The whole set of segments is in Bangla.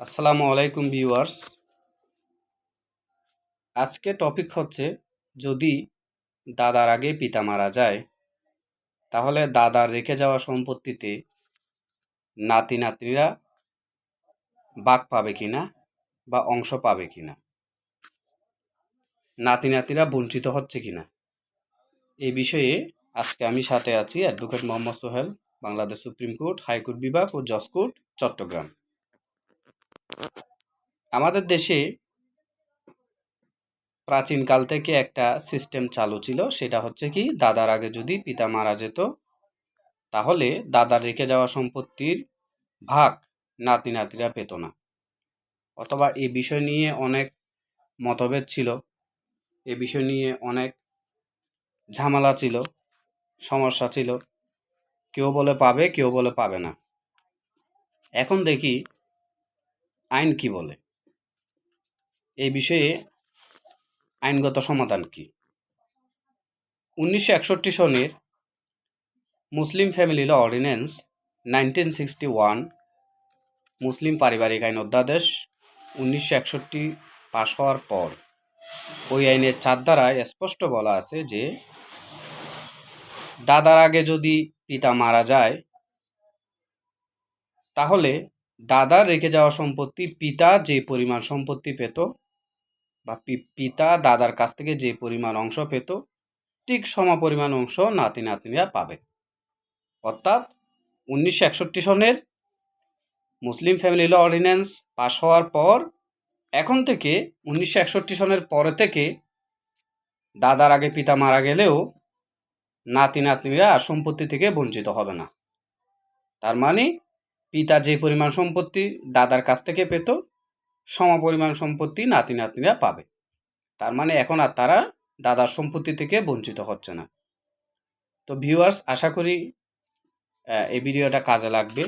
আসসালামু আলাইকুম ভিউয়ার্স। আজকে টপিক হচ্ছে, যদি দাদার আগে পিতা মারা যায়, তাহলে দাদার রেখে যাওয়া সম্পত্তিতে নাতি নাতনিরা বাঘ পাবে কিনা বা অংশ পাবে কিনা? নাতি নাতিরা বঞ্চিত হচ্ছে কিনা? এই বিষয়ে আজকে আমি সাথে আছি advocate Mohammad Sohel, Bangladesh supreme court, high court বিভাগ ও জজ কোর্ট চট্টগ্রাম। আমাদের দেশে প্রাচীনকাল থেকে একটা সিস্টেম চালু ছিল, সেটা হচ্ছে কি, দাদার আগে যদি পিতা মারা যেত, তাহলে দাদার রেখে যাওয়া সম্পত্তির ভাগ নাতি নাতিরা পেত না। অথবা এই বিষয় নিয়ে অনেক মতভেদ ছিল, এ বিষয় নিয়ে অনেক ঝামেলা ছিল, সমস্যা ছিল। কেউ বলে পাবে, কেউ বলে পাবে না। এখন দেখি আইন কি বলে? এই বিষয়ে আইনগত সমাধান কি? উনিশশো একষট্টি সনের Muslim family law ordinance, nineteen sixty one, মুসলিম পারিবারিক আইন অধ্যাদেশ, উনিশশো একষট্টি পাশ হওয়ার পর। ওই আইনের চার দ্বারায় স্পষ্ট বলা আছে যে, দাদার আগে যদি পিতা মারা যায়, তাহলে দাদার রেখে যাওয়া সম্পত্তি পিতা যে পরিমাণ সম্পত্তি পেত, বা পিতা দাদার কাছ থেকে যে পরিমাণ অংশ পেত, ঠিক সমপরিমাণ অংশ নাতি নাতনিরা পাবে অর্থাৎ উনিশশো একষট্টি সনের মুসলিম ফ্যামিলি ল অর্ডিন্যান্স পাশ হওয়ার পর, এখন থেকে উনিশশো একষট্টি সনের পরে থেকে দাদার আগে পিতা মারা গেলেও নাতি নাতনিরা সম্পত্তি থেকে বঞ্চিত হবে না। তার মানে পিতা যে পরিমাণ সম্পত্তি দাদার কাছ থেকে পেত, সম পরিমাণ সম্পত্তি নাতি নাতনিরা পাবে। তার মানে এখন আর তারা দাদার সম্পত্তি থেকে বঞ্চিত হচ্ছে না। তো ভিউয়ার্স আশা করি এই ভিডিওটা কাজে লাগবে।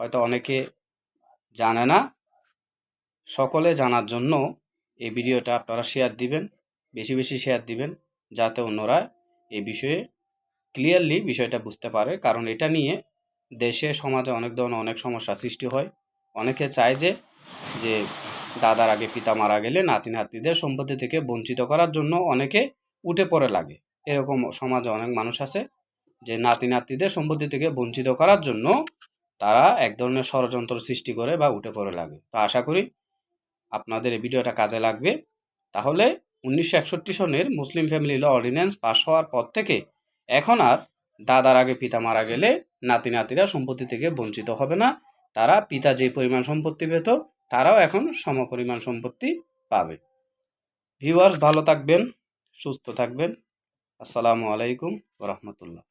হয়তো অনেকে জানে না। সকলে জানার জন্য এই ভিডিওটা আপনারা শেয়ার দিবেন, বেশি বেশি শেয়ার দিবেন, যাতে অন্যরা এই বিষয়ে ক্লিয়ারলি বিষয়টা বুঝতে পারে। কারণ এটা নিয়ে দেশে, সমাজে অনেক ধরনের অনেক সমস্যা সৃষ্টি হয়। অনেকে চায় যে যে দাদার আগে পিতা মারা গেলে নাতি নাতিদের সম্পত্তি থেকে বঞ্চিত করার জন্য অনেকে উঠে পড়ে লাগে। এরকম সমাজে অনেক মানুষ আছে যে, নাতি নাতিদের সম্পত্তি থেকে বঞ্চিত করার জন্য তারা এক ধরনের ষড়যন্ত্র সৃষ্টি করে বা উঠে পড়ে লাগে। তো আশা করি আপনাদের এই ভিডিওটা কাজে লাগবে। তাহলে উনিশশো একষট্টি সনের মুসলিম ফ্যামিলি ল অর্ডিন্যান্স পাশ হওয়ার পর থেকে এখন আর দাদার আগে পিতা মারা গেলে নাতি নাতিরা সম্পত্তি থেকে বঞ্চিত হবে না। তারা পিতা যে পরিমাণ সম্পত্তি পেত, তারাও এখন সম পরিমাণ সম্পত্তি পাবে। ভিউয়ার্স ভালো থাকবেন, সুস্থ থাকবেন। আসসালামু আলাইকুম রহমতুল্লাহ।